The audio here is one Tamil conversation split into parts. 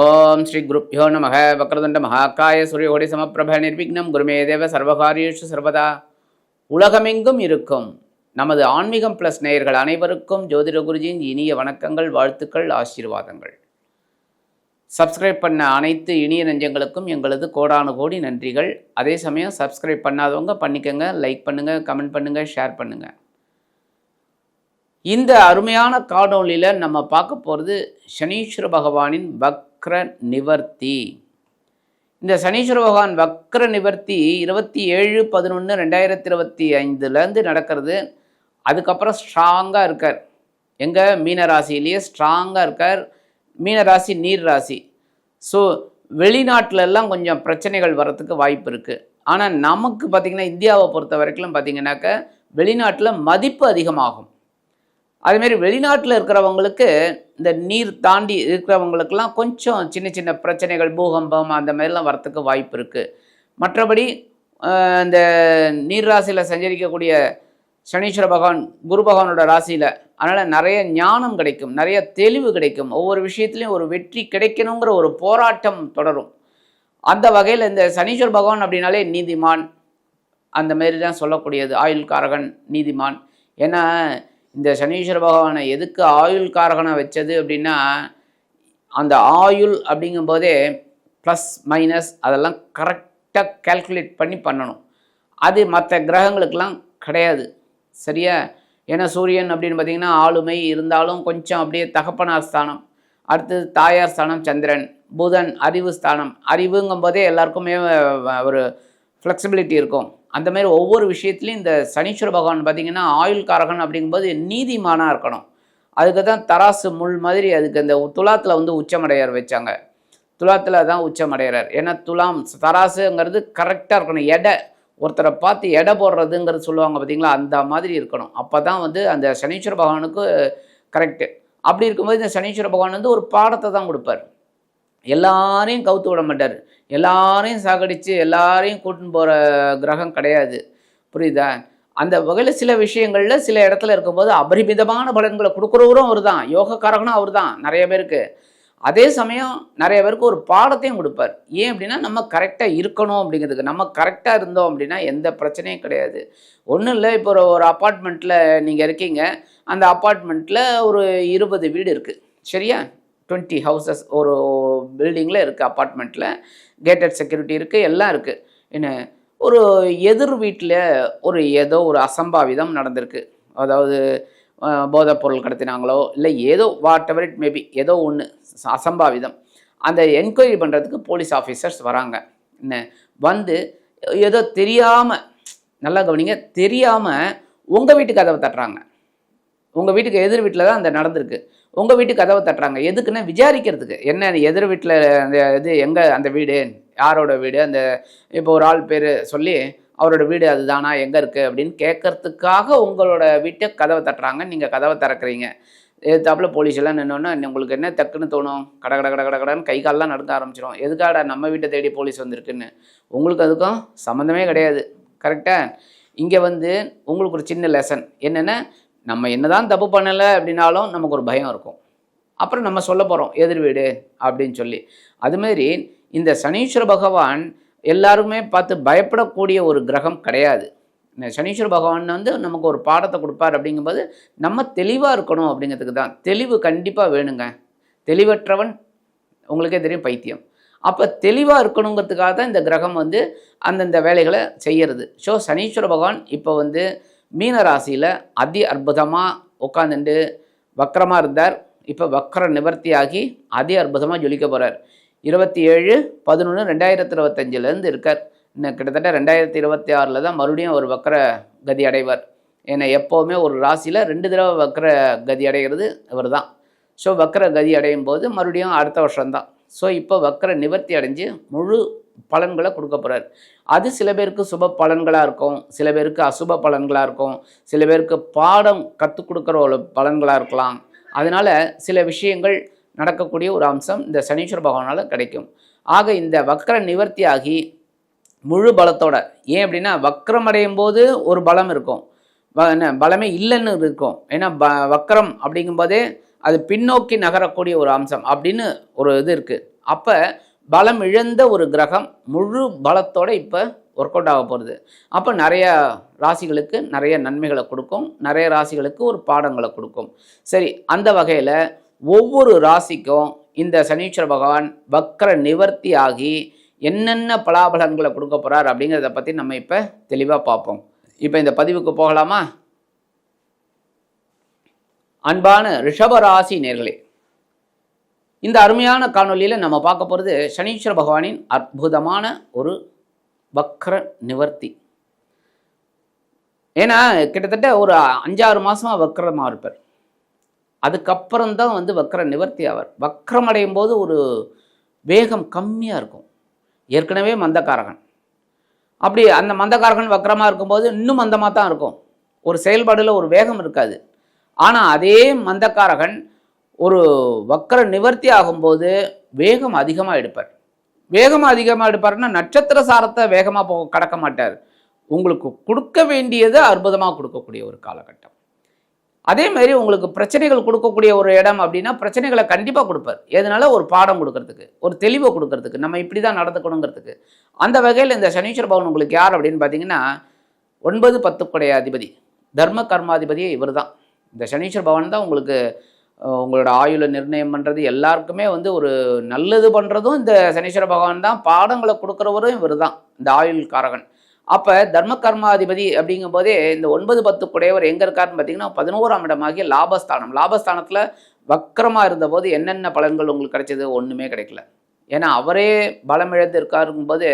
ஓம் ஸ்ரீ குருப்பியோ நமக. வக்ரதுண்ட மகாகாய சூரியகோடி சமப்பிரப நிர்விக்னம். குருமே தேவ சர்வகாரியேஷு சர்வதா. உலகமெங்கும் இருக்கும் நமது ஆன்மீகம் ப்ளஸ் நேயர்கள் அனைவருக்கும் ஜோதிட குருஜியின் இனிய வணக்கங்கள் வாழ்த்துக்கள் ஆசீர்வாதங்கள். சப்ஸ்கிரைப் பண்ண அனைத்து இனிய நெஞ்சங்களுக்கும் எங்களது கோடானு கோடி நன்றிகள். அதே சமயம் சப்ஸ்கிரைப் பண்ணாதவங்க பண்ணிக்கோங்க லைக் பண்ணுங்கள் கமெண்ட் பண்ணுங்கள் ஷேர் பண்ணுங்கள் இந்த அருமையான காணொளியில் நம்ம பார்க்க போகிறது சனீஸ்வர பகவானின் வக்ர நிவர்த்தி. இந்த சனீஸ்வர பகவான் வக்ர நிவர்த்தி இருபத்தி ஏழு பதினொன்று ரெண்டாயிரத்தி இருபத்தி ஐந்துலேருந்து நடக்கிறது. அதுக்கப்புறம் ஸ்ட்ராங்காக இருக்கார். எங்கள் மீன ராசியிலேயே ஸ்ட்ராங்காக இருக்கார். மீன ராசி நீர் ராசி ஸோ வெளிநாட்டிலெல்லாம் கொஞ்சம் பிரச்சனைகள் வரத்துக்கு வாய்ப்பு இருக்குது ஆனால் நமக்கு பார்த்திங்கன்னா இந்தியாவை பொறுத்த வரைக்கும் பார்த்திங்கனாக்க வெளிநாட்டில் மதிப்பு அதிகமாகும். அதுமாரி வெளிநாட்டில் இருக்கிறவங்களுக்கு இந்த நீர் தாண்டி இருக்கிறவங்களுக்கெல்லாம் கொஞ்சம் சின்ன சின்ன பிரச்சனைகள் பூகம்பம் அந்த மாதிரிலாம் வரத்துக்கு வாய்ப்பு இருக்குது மற்றபடி இந்த நீர் ராசியில் சஞ்சரிக்கக்கூடிய சனீஸ்வர பகவான் குரு பகவானோட ராசியில் அதனால் நிறைய ஞானம் கிடைக்கும் நிறைய தெளிவு கிடைக்கும். ஒவ்வொரு விஷயத்துலையும் ஒரு வெற்றி கிடைக்கணுங்கிற ஒரு போராட்டம் தொடரும். அந்த வகையில் இந்த சனீஸ்வர பகவான் அப்படின்னாலே நீதிமான் அந்த மாரி தான் சொல்லக்கூடியது. ஆயுள் காரகன் நீதிமான். ஏன்னா இந்த சனீஸ்வர பகவானை எதுக்கு ஆயுள் காரகனை வச்சது அப்படின்னா அந்த ஆயுள் அப்படிங்கும்போதே ப்ளஸ் மைனஸ் அதெல்லாம் கரெக்டாக கேல்குலேட் பண்ணி பண்ணணும். அது மற்ற கிரகங்களுக்கெல்லாம் கிடையாது. சரியா? ஏன்னா சூரியன் அப்படின்னு பார்த்தீங்கன்னா ஆளுமை இருந்தாலும் கொஞ்சம் அப்படியே தகப்பனார் ஸ்தானம். அடுத்தது தாயார் ஸ்தானம் சந்திரன் புதன் அறிவு ஸ்தானம். அறிவுங்கும் போதே எல்லாருக்குமே ஒரு ஃப்ளெக்சிபிலிட்டி இருக்கும். அந்த மாதிரி ஒவ்வொரு விஷயத்துலையும் இந்த சனீஸ்வர பகவான் பார்த்திங்கன்னா ஆயுள் காரகன் அப்படிங்கும்போது நீதிமானாக இருக்கணும். அதுக்கு தான் தராசு முள் மாதிரி அதுக்கு அந்த துலாத்தில் வந்து உச்சமடையார் வச்சாங்க. துலாத்தில் தான் உச்சமடைகிறார் ஏன்னா துலாம் தராசுங்கிறது கரெக்டாக இருக்கணும். எடை ஒருத்தரை பார்த்து எடை போடுறதுங்கிறது சொல்லுவாங்க பார்த்தீங்களா? அந்த மாதிரி இருக்கணும். அப்போ தான் வந்து அந்த சனீஸ்வர பகவானுக்கு கரெக்டு அப்படி இருக்கும்போது இந்த சனீஸ்வர பகவான் வந்து ஒரு பாடத்தை தான் கொடுப்பார். எல்லாரையும் கவுத்து விட மாட்டார். எல்லாரையும் சாகடித்து எல்லாரையும் கூட்டின்னு போகிற கிரகம் கிடையாது. புரியுதா? அந்த வகையில் சில விஷயங்களில் சில இடத்துல இருக்கும்போது அபரிமிதமான பலன்களை கொடுக்குறவரும் அவர் தான் யோகக்காரகனும் அவர் தான் நிறைய பேருக்கு. அதே சமயம் நிறைய பேருக்கு ஒரு பாடத்தையும் கொடுப்பார். ஏன் அப்படின்னா நம்ம கரெக்டாக இருக்கணும் அப்படிங்கிறதுக்கு. நம்ம கரெக்டாக இருந்தோம் அப்படின்னா எந்த பிரச்சனையும் கிடையாது. ஒன்றும் இல்லை இப்போ ஒரு ஒரு அப்பார்ட்மெண்ட்டில் நீங்கள் இருக்கீங்க. அந்த அப்பார்ட்மெண்ட்டில் ஒரு இருபது வீடு இருக்குது சரியா? டுவெண்ட்டி ஹவுசஸ் ஒரு பில்டிங்கில் இருக்குது அப்பார்ட்மெண்ட்டில் கேட்டட் செக்யூரிட்டி இருக்குது எல்லாம் இருக்குது என்ன? ஒரு எதிர் வீட்டில் ஒரு ஏதோ ஒரு அசம்பாவிதம் நடந்திருக்கு. அதாவது போதைப் பொருள் கடத்தினாங்களோ இல்லை ஏதோ வாட் எவர் இட் மேபி ஏதோ ஒன்று அசம்பாவிதம். அந்த என்கொயரி பண்ணுறதுக்கு போலீஸ் ஆஃபீஸர்ஸ் வராங்க. என்ன? வந்து ஏதோ தெரியாமல் நல்லா கவனிங்க தெரியாமல் உங்கள் வீட்டுக்கு கதவை தட்டுறாங்க. உங்கள் வீட்டுக்கு எதிர் வீட்டில் தான் அந்த நடந்திருக்கு. உங்கள் வீட்டு கதவை தட்டுறாங்க. எதுக்குன்னா விசாரிக்கிறதுக்கு. என்ன எதிர் வீட்டில் அந்த இது எங்கே அந்த வீடு? யாரோட வீடு? அந்த இப்போ ஒரு ஆள் பேர் சொல்லி அவரோட வீடு அதுதானா? எங்கே இருக்குது அப்படின்னு கேட்கறதுக்காக உங்களோட வீட்டை கதவை தட்டுறாங்க. நீங்கள் கதவை திறக்கிறீங்க. எதிர்த்தாப்புல போலீஸ் எல்லாம் நின்னோன்னா உங்களுக்கு என்ன டக்குன்னு தோணும்? கட கட கட கட கடன்னு கை காலெலாம் நடக்க ஆரம்பிச்சிடும் எதுக்காடா நம்ம வீட்டை தேடி போலீஸ் வந்திருக்குன்னு? உங்களுக்கு அதுக்கும் சம்மந்தமே கிடையாது. கரெக்டாக இங்கே வந்து உங்களுக்கு ஒரு சின்ன லெசன் என்னென்னா நம்ம என்னதான் தப்பு பண்ணலை அப்படின்னாலும் நமக்கு ஒரு பயம் இருக்கும். அப்புறம் நம்ம சொல்ல போகிறோம் எதிர் வீடு அப்படின்னு சொல்லி. அதுமாரி இந்த சனீஸ்வர பகவான் எல்லாருமே பார்த்து பயப்படக்கூடிய ஒரு கிரகம் கிடையாது. இந்த சனீஸ்வர பகவான் வந்து நமக்கு ஒரு பாடத்தை கொடுப்பார் அப்படிங்கும்போது நம்ம தெளிவாக இருக்கணும் அப்படிங்கிறதுக்கு தான். தெளிவு கண்டிப்பாக வேணுங்க. தெளிவற்றவன் உங்களுக்கே தெரியும் பைத்தியம். அப்போ தெளிவாக இருக்கணுங்கிறதுக்காக தான் இந்த கிரகம் வந்து அந்தந்த வேலைகளை செய்கிறது ஸோ சனீஸ்வர பகவான் இப்போ வந்து மீன ராசியில் அதி அற்புதமாக உட்காந்துட்டு வக்கரமாக இருந்தார். இப்போ வக்கர நிவர்த்தியாகி அதி அற்புதமாக ஜொலிக்க போகிறார் இருபத்தி ஏழு பதினொன்று ரெண்டாயிரத்தி இருபத்தஞ்சிலேருந்து இருக்கார். இன்னும் கிட்டத்தட்ட ரெண்டாயிரத்தி இருபத்தி ஆறில் தான் மறுபடியும் ஒரு வக்கர கதி அடைவார். ஏன்னா எப்போவுமே ஒரு ராசியில் ரெண்டு தடவை வக்கர கதி அடைகிறது இவர் தான் ஸோ வக்கர கதி அடையும் போது மறுபடியும் அடுத்த வருஷம்தான். ஸோ இப்போ வக்கர நிவர்த்தி அடைஞ்சு முழு பலன்களை கொடுக்க போகிறார் அது சில பேருக்கு சுப பலன்களாக இருக்கும் சில பேருக்கு அசுப பலன்களாக இருக்கும் சில பேருக்கு பாடம் கற்றுக் கொடுக்குற ஒரு பலன்களாக இருக்கலாம். அதனால் சில விஷயங்கள் நடக்கக்கூடிய ஒரு அம்சம் இந்த சனீஸ்வர பகவானால் கிடைக்கும். ஆக இந்த வக்கர நிவர்த்தி ஆகி முழு பலத்தோட ஏன் அப்படின்னா வக்கரம் அடையும் போது ஒரு பலம் இருக்கும். என்ன பலமே இல்லைன்னு இருக்கும். ஏன்னா ப வக்ரம் அப்படிங்கும்போதே அது பின்னோக்கி நகரக்கூடிய ஒரு அம்சம் அப்படின்னு ஒரு இது இருக்குது அப்போ பலம் இழந்த ஒரு கிரகம் முழு பலத்தோடு இப்போ ஒர்க் அவுட் ஆக போகிறது அப்போ நிறைய ராசிகளுக்கு நிறைய நன்மைகளை கொடுக்கும். நிறைய ராசிகளுக்கு ஒரு பாடங்களை கொடுக்கும். சரி அந்த வகையில் ஒவ்வொரு ராசிக்கும் இந்த சனீஸ்வர பகவான் வக்கர நிவர்த்தி ஆகி என்னென்ன பலாபலன்களை கொடுக்க போகிறார் அப்படிங்கிறத பற்றி நம்ம இப்போ தெளிவாக பார்ப்போம். இப்போ இந்த பதிவுக்கு போகலாமா? அன்பான ரிஷபராசி நேர்களே இந்த அருமையான காணொலியில் நம்ம பார்க்க போகிறது சனீஸ்வர பகவானின் அற்புதமான ஒரு வக்ர நிவர்த்தி. ஏன்னா கிட்டத்தட்ட ஒரு அஞ்சாறு மாதமாக வக்ரமாக இருப்பார். அதுக்கப்புறம் தான் வந்து வக்ர நிவர்த்தி ஆவார். வக்ரம் அடையும் போது ஒரு வேகம் கம்மியாக இருக்கும். ஏற்கனவே மந்தக்காரகன். அப்படி அந்த மந்தக்காரகன் வக்ரமாக இருக்கும்போது இன்னும் மந்தமாக தான் இருக்கும். ஒரு செயல்பாடில் ஒரு வேகம் இருக்காது. ஆனால் அதே மந்தக்காரகன் ஒரு வக்கர நிவர்த்தி ஆகும்போது வேகம் அதிகமாக எடுப்பார். வேகம் அதிகமாக எடுப்பார்னா நட்சத்திர சாரத்தை வேகமாக போ கடக்க மாட்டார். உங்களுக்கு கொடுக்க வேண்டியது அற்புதமாக கொடுக்கக்கூடிய ஒரு காலகட்டம். அதே மாதிரி உங்களுக்கு பிரச்சனைகள் கொடுக்கக்கூடிய ஒரு இடம் அப்படின்னா பிரச்சனைகளை கண்டிப்பாக கொடுப்பார். எதனால? ஒரு பாடம் கொடுக்கறதுக்கு ஒரு தெளிவை கொடுக்கறதுக்கு நம்ம இப்படி தான் நடந்துக்கணுங்கிறதுக்கு. அந்த வகையில் இந்த சனீஸ்வர பவன் உங்களுக்கு யார் அப்படின்னு பார்த்தீங்கன்னா ஒன்பது பத்துக்குடைய அதிபதி தர்ம கர்மாதிபதியே இவர் தான் இந்த சனீஸ்வர பவன் தான் உங்களுக்கு உங்களோட ஆயுளை நிர்ணயம் பண்ணுறது எல்லாருக்குமே வந்து ஒரு நல்லது பண்ணுறதும் இந்த சனீஸ்வர பகவான் தான். பாடங்களை கொடுக்குறவரும் இவர் தான் இந்த ஆயுள் காரகன் அப்போ தர்ம கர்மாதிபதி அப்படிங்கும் போதே இந்த ஒன்பது பத்து குடையவர் எங்கே இருக்காருன்னு பார்த்தீங்கன்னா பதினோராம் இடமாகிய லாபஸ்தானம். லாபஸ்தானத்தில் வக்கரமாக இருந்தபோது என்னென்ன பலன்கள் உங்களுக்கு கிடைச்சது? ஒன்றுமே கிடைக்கல. ஏன்னா அவரே பலம் இழந்து இருக்காருங்கும்போது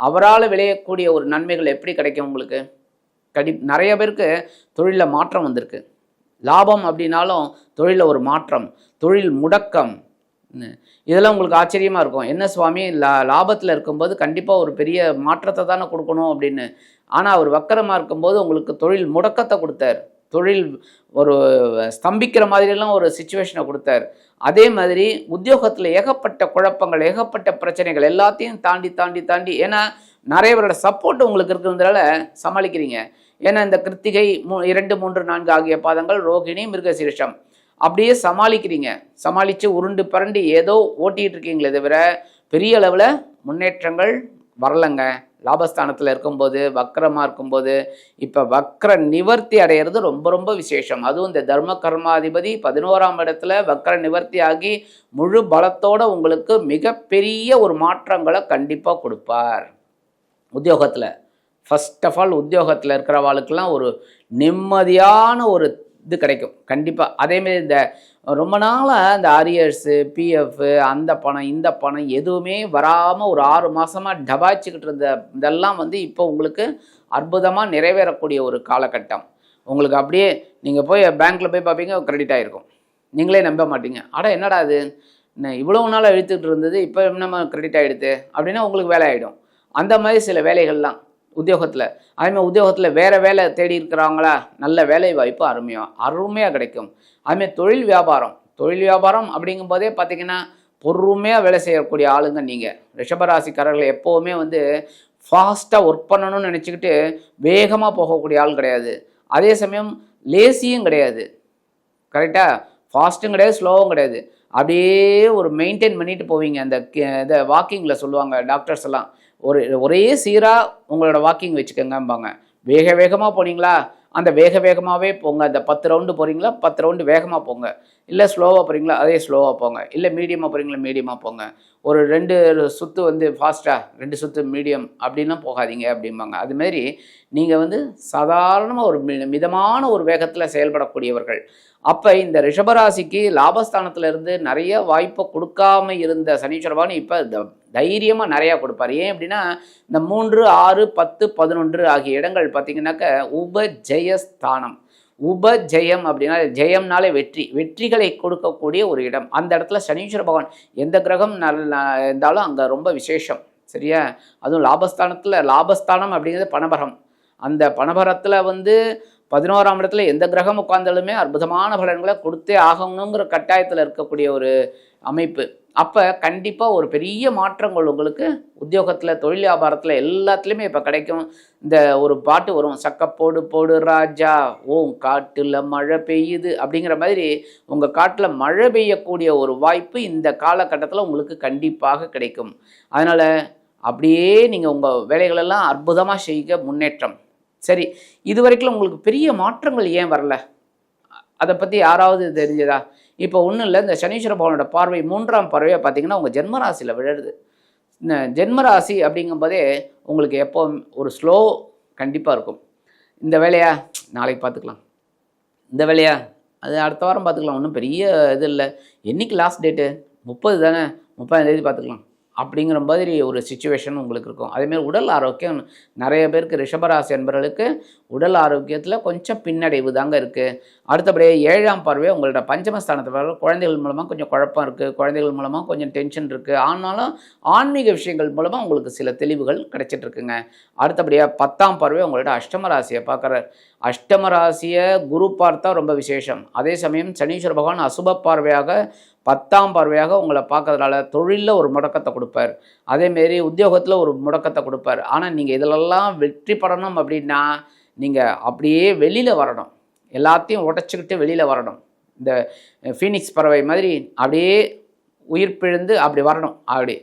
அவரால் விளையக்கூடிய ஒரு நன்மைகள் எப்படி கிடைக்கும் உங்களுக்கு? கடி நிறைய பேருக்கு தொழிலில் மாற்றம் வந்திருக்கு. லாபம் அப்படின்னாலும் தொழிலில் ஒரு மாற்றம் தொழில் முடக்கம். இதெல்லாம் உங்களுக்கு ஆச்சரியமாக இருக்கும். என்ன சுவாமி? லா லாபத்தில் இருக்கும்போது கண்டிப்பாக ஒரு பெரிய மாற்றத்தை தானே கொடுக்கணும் அப்படின்னு. ஆனால் அவர் வக்கரமாக இருக்கும்போது உங்களுக்கு தொழில் முடக்கத்தை கொடுத்தார். தொழில் ஒரு ஸ்தம்பிக்கிற மாதிரியெல்லாம் ஒரு சுச்சுவேஷனை கொடுத்தார். அதே மாதிரி உத்தியோகத்தில் ஏகப்பட்ட குழப்பங்கள் ஏகப்பட்ட பிரச்சனைகள் எல்லாத்தையும் தாண்டி தாண்டி தாண்டி ஏன்னா நிறையவரோட சப்போர்ட் உங்களுக்கு இருக்கிறதுனால சமாளிக்கிறீங்க. ஏன்னா இந்த கிருத்திகை மூ இரண்டு மூன்று நான்கு ஆகிய பாதங்கள் ரோகிணி மிருகசீரிஷம். அப்படியே சமாளிக்கிறீங்க. சமாளித்து உருண்டு பரண்டு ஏதோ ஓட்டிகிட்டு இருக்கீங்களே தவிர பெரிய அளவில் முன்னேற்றங்கள் வரலங்க. லாபஸ்தானத்தில் இருக்கும்போது வக்கரமாக இருக்கும்போது இப்போ வக்கர நிவர்த்தி அடையிறது ரொம்ப ரொம்ப விசேஷம். அதுவும் இந்த தர்ம கர்மாதிபதி பதினோராம் இடத்துல வக்கர நிவர்த்தி ஆகி முழு பலத்தோடு உங்களுக்கு மிகப்பெரிய ஒரு மாற்றங்களை கண்டிப்பாக கொடுப்பார். உத்தியோகத்தில். ஃபர்ஸ்ட் ஆஃப் ஆல் உத்தியோகத்தில் இருக்கிறவாளுக்கெல்லாம் ஒரு நிம்மதியான ஒரு இது கிடைக்கும். கண்டிப்பாக அதேமாரி இந்த ரொம்ப நாளாக இந்த அரியர்ஸு பிஎஃப் அந்த பணம் இந்த பணம் எதுவுமே வராமல் ஒரு ஆறு மாதமாக டபாய்ச்சிக்கிட்டு இருந்த இதெல்லாம் வந்து இப்போ உங்களுக்கு அற்புதமாக நிறைவேறக்கூடிய ஒரு காலகட்டம். உங்களுக்கு அப்படியே நீங்கள் போய் பேங்க்கில் போய் பார்ப்பீங்க க்ரெடிட் ஆகிருக்கும் நீங்களே நம்ப மாட்டீங்க. ஆடா என்னடா அது என்ன இவ்வளோ நாளாக இழுத்துக்கிட்டு இருந்தது இப்போ நம்ம க்ரெடிட் ஆகிடுது அப்படின்னா உங்களுக்கு வேலை ஆகிடும் அந்த மாதிரி சில வேலைகள்லாம். உத்தியோகத்தில். அதேமாதிரி உத்தியோகத்தில் வேறு வேலை தேடி இருக்கிறவங்களா நல்ல வேலை வாய்ப்பு அருமையாக அருமையாக கிடைக்கும் அதுமாதிரி தொழில் வியாபாரம். தொழில் வியாபாரம் அப்படிங்கும்போதே பார்த்தீங்கன்னா பொறுமையாக வேலை செய்யக்கூடிய ஆளுங்க நீங்கள் ரிஷபராசிக்காரர்கள் எப்போவுமே வந்து ஃபாஸ்ட்டாக ஒர்க் பண்ணணும்னு நினச்சிக்கிட்டு வேகமாக போகக்கூடிய ஆள் கிடையாது. அதே சமயம் லேசியும் கிடையாது. கரெக்டாக ஃபாஸ்ட்டும் கிடையாது ஸ்லோவும் கிடையாது. அப்படியே ஒரு மெயின்டைன் பண்ணிட்டு போவீங்க. அந்த கி- இதை வாக்கிங்கில் சொல்லுவாங்க டாக்டர்ஸ் எல்லாம். ஒரு ஒரே சீராக உங்களோட வாக்கிங் வச்சுக்கோங்கம்பாங்க. வேக வேகமாக போனீங்களா? அந்த வேக வேகமாகவே போங்க. அந்த பத்து ரவுண்டு போகிறீங்களா பத்து ரவுண்டு வேகமாக போங்க. இல்லை ஸ்லோவாக போகிறீங்களா அதே ஸ்லோவாக போங்க. இல்லை மீடியமாக போகிறீங்களா மீடியமாக போங்க. ஒரு ரெண்டு சுற்று வந்து ஃபாஸ்ட்டாக ரெண்டு சுற்று மீடியம் அப்படின்லாம் போகாதீங்க அப்படிம்பாங்க. அதுமாரி நீங்கள் வந்து சாதாரணமாக ஒரு மி- மிதமான ஒரு வேகத்தில் செயல்படக்கூடியவர்கள். அப்போ இந்த ரிஷபராசிக்கு லாபஸ்தானத்திலிருந்து நிறைய வாய்ப்பை கொடுக்காம இருந்த சனீஸ்வரபானு இப்போ தைரியமாக நிறையா கொடுப்பார். ஏன் அப்படின்னா இந்த மூன்று ஆறு பத்து பதினொன்று ஆகிய இடங்கள் பார்த்தீங்கன்னாக்க உபஜயஸ்தானம். உபஜெயம் அப்படின்னா ஜெயம்னாலே வெற்றி. வெற்றிகளை கொடுக்கக்கூடிய ஒரு இடம். அந்த இடத்துல சனீஸ்வர பகவான் எந்த கிரகம் நல்ல இருந்தாலும் அங்கே ரொம்ப விசேஷம். சரியா? அதுவும் லாபஸ்தானத்தில் லாபஸ்தானம் அப்படிங்கிறது பணபரம். அந்த பணபரத்தில் வந்து பதினோராம் இடத்துல எந்த கிரகம் உட்கார்ந்தாலுமே அற்புதமான பலன்களை கொடுத்தே ஆகணுங்கிற கட்டாயத்தில் இருக்கக்கூடிய ஒரு அமைப்பு. அப்போ கண்டிப்பாக ஒரு பெரிய மாற்றங்கள் உங்களுக்கு உத்தியோகத்தில் தொழில் வியாபாரத்தில் எல்லாத்துலேயுமே இப்போ கிடைக்கும். இந்த ஒரு பாட்டு வரும் சக்கப்போடு போடு போடு ராஜா ஓம் காட்டில் மழை பெய்யுது அப்படிங்கிற மாதிரி உங்கள் காட்டில் மழை பெய்யக்கூடிய ஒரு வாய்ப்பு இந்த காலகட்டத்தில் உங்களுக்கு கண்டிப்பாக கிடைக்கும். அதனால் அப்படியே நீங்கள் உங்கள் வேலைகளெல்லாம் அற்புதமாக செய்க முன்னேற்றம். சரி இது வரைக்கும் உங்களுக்கு பெரிய மாற்றங்கள் ஏன் வரல? அதை பற்றி யாராவது தெரிஞ்சதா? இப்போ ஒன்றும் இல்லை இந்த சனீஸ்வர பகவானோட பார்வை மூன்றாம் பார்வையாக பார்த்தீங்கன்னா உங்கள் ஜென்மராசியில் விழருது. இந்த ஜென்மராசி அப்படிங்கும்போதே உங்களுக்கு எப்போ ஒரு ஸ்லோ கண்டிப்பாக இருக்கும். இந்த வேலையா? நாளைக்கு பார்த்துக்கலாம் இந்த வேலையா? அது அடுத்த வாரம் பார்த்துக்கலாம் ஒன்றும் பெரிய இது இல்லை. என்னைக்கு லாஸ்ட் டேட்டு முப்பது தானே? முப்பதாம் தேதி பார்த்துக்கலாம் அப்படிங்கிற மாதிரி ஒரு சுச்சுவேஷன் உங்களுக்கு இருக்கும். அதேமாதிரி உடல் ஆரோக்கியம் நிறைய பேருக்கு ரிஷபராசி என்பவர்களுக்கு உடல் ஆரோக்கியத்தில் கொஞ்சம் பின்னடைவு தாங்க இருக்குது அடுத்தபடியே ஏழாம் பார்வை உங்களோட பஞ்சமஸ்தானத்தை பார்வை குழந்தைகள் மூலமாக கொஞ்சம் குழப்பம் இருக்குது குழந்தைகள் மூலமாக கொஞ்சம் டென்ஷன் இருக்குது ஆனாலும் ஆன்மீக விஷயங்கள் மூலமாக உங்களுக்கு சில தெளிவுகள் கிடைச்சிட்ருக்குங்க அடுத்தபடியாக பத்தாம் பார்வை உங்களோட அஷ்டம ராசியை பார்க்குறார். அஷ்டம ராசியை குரு பார்த்தா ரொம்ப விசேஷம். அதே சமயம் சனீஸ்வர பகவான் அசுப பார்வையாக பத்தாம் பார்வையாக உங்களை பார்க்கறதுனால தொழிலில் ஒரு முடக்கத்தை கொடுப்பார். அதேமாரி உத்தியோகத்தில் ஒரு முடக்கத்தை கொடுப்பார். ஆனால் நீங்கள் இதிலெல்லாம் வெற்றி படணும் அப்படின்னா நீங்கள் அப்படியே வெளியில் வரணும். எல்லாத்தையும் உடச்சிக்கிட்டு வெளியில் வரணும். இந்த ஃபீனிக்ஸ் பறவை மாதிரி அப்படியே உயிர் பிழந்து அப்படி வரணும். அப்படி.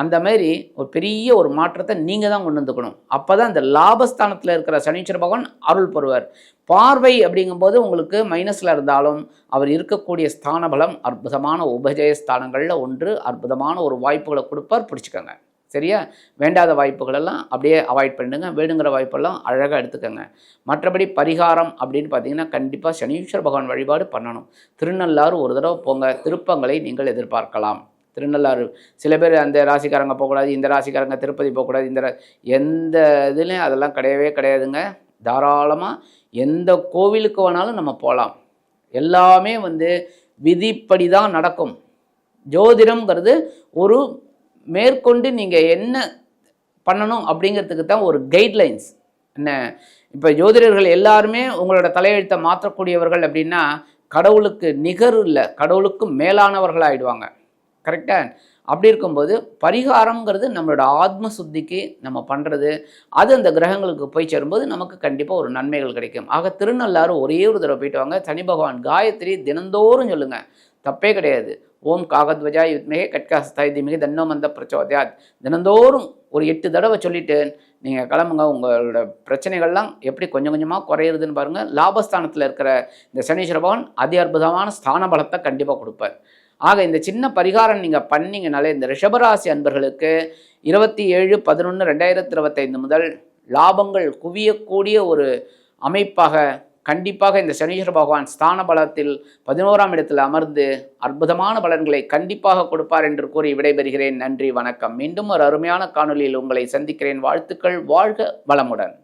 அந்த மாதிரி ஒரு பெரிய ஒரு மாற்றத்தை நீங்கள் தான் கொண்டு வந்துக்கணும். அப்போ தான் இந்த லாபஸ்தானத்தில் இருக்கிற சனீஸ்வர பகவான் அருள் பெறுவார். பார்வை அப்படிங்கும்போது உங்களுக்கு மைனஸில் இருந்தாலும் அவர் இருக்கக்கூடிய ஸ்தான பலம் அற்புதமான உபஜய ஸ்தானங்களில் ஒன்று அற்புதமான ஒரு வாய்ப்புகளை கொடுப்பார் பிடிச்சிக்கோங்க. சரியா? வேண்டாத வாய்ப்புகளெல்லாம் அப்படியே அவாய்ட் பண்ணுங்க வேணுங்கிற வாய்ப்பெல்லாம் அழகாக எடுத்துக்கோங்க. மற்றபடி பரிகாரம் அப்படின்னு பார்த்தீங்கன்னா கண்டிப்பாக சனீஸ்வர பகவான் வழிபாடு பண்ணணும். திருநள்ளாறு ஒரு தடவை போங்க. திருப்பங்களை நீங்கள் எதிர்பார்க்கலாம். திருநள்ளாறு. சில பேர் அந்த ராசிக்காரங்க போகக்கூடாது இந்த ராசிக்காரங்க திருப்பதி போகக்கூடாது இந்த எந்த இதுலேயும் அதெல்லாம் கிடையவே கிடையாதுங்க. தாராளமாக எந்த கோவிலுக்கு வேணாலும் நம்ம போகலாம். எல்லாமே வந்து விதிப்படி தான் நடக்கும். ஜோதிடம்ங்கிறது ஒரு மேற்கொண்டு நீங்கள் என்ன பண்ணணும் அப்படிங்கிறதுக்கு தான் ஒரு கைட்லைன்ஸ் என்ன? இப்போ ஜோதிடர்கள் எல்லாருமே உங்களோட தலையெழுத்தை மாற்றக்கூடியவர்கள் அப்படின்னா கடவுளுக்கு நிகர் இல்லை கடவுளுக்கு மேலானவர்கள் ஆயிடுவாங்க கரெக்டாக அப்படி இருக்கும்போது பரிகாரம்ங்கிறது நம்மளோட ஆத்ம சுத்திக்கு நம்ம பண்ணுறது அது அந்த கிரகங்களுக்கு போய் சேரும்போது நமக்கு கண்டிப்பாக ஒரு நன்மைகள் கிடைக்கும். ஆக திருநள்ளாறு ஒரே ஒரு தடவை போயிட்டு வாங்க. சனி பகவான் காயத்ரி தினந்தோறும் சொல்லுங்கள் தப்பே கிடையாது. ஓம் காகத்வஜா யுத்மிகே கட்காஸ்தாய் திமிகை தன்னோ மந்த பிரச்சோதயாத். தினந்தோறும் ஒரு எட்டு தடவை சொல்லிவிட்டு நீங்கள் கிளம்புங்க. உங்களோட பிரச்சனைகள்லாம் எப்படி கொஞ்சம் கொஞ்சமாக குறையிறதுன்னு பாருங்கள் லாபஸ்தானத்தில் இருக்கிற இந்த சனீஸ்வர பகவான் அதி அற்புதமான ஸ்தான பலத்தை கண்டிப்பாக கொடுப்பார். ஆக இந்த சின்ன பரிகாரம் நீங்கள் பண்ணீங்கனாலே இந்த ரிஷபராசி அன்பர்களுக்கு இருபத்தி ஏழு பதினொன்று ரெண்டாயிரத்தி இருபத்தைந்து முதல் லாபங்கள் குவியக்கூடிய ஒரு அமைப்பாக கண்டிப்பாக இந்த சனீஸ்வர பகவான் ஸ்தான பலத்தில் பதினோராம் இடத்தில் அமர்ந்து அற்புதமான பலன்களை கண்டிப்பாக கொடுப்பார் என்று கூறி விடைபெறுகிறேன். நன்றி வணக்கம். மீண்டும் ஒரு அருமையான காணொளியில் உங்களை சந்திக்கிறேன். வாழ்த்துக்கள் வாழ்க வளமுடன்.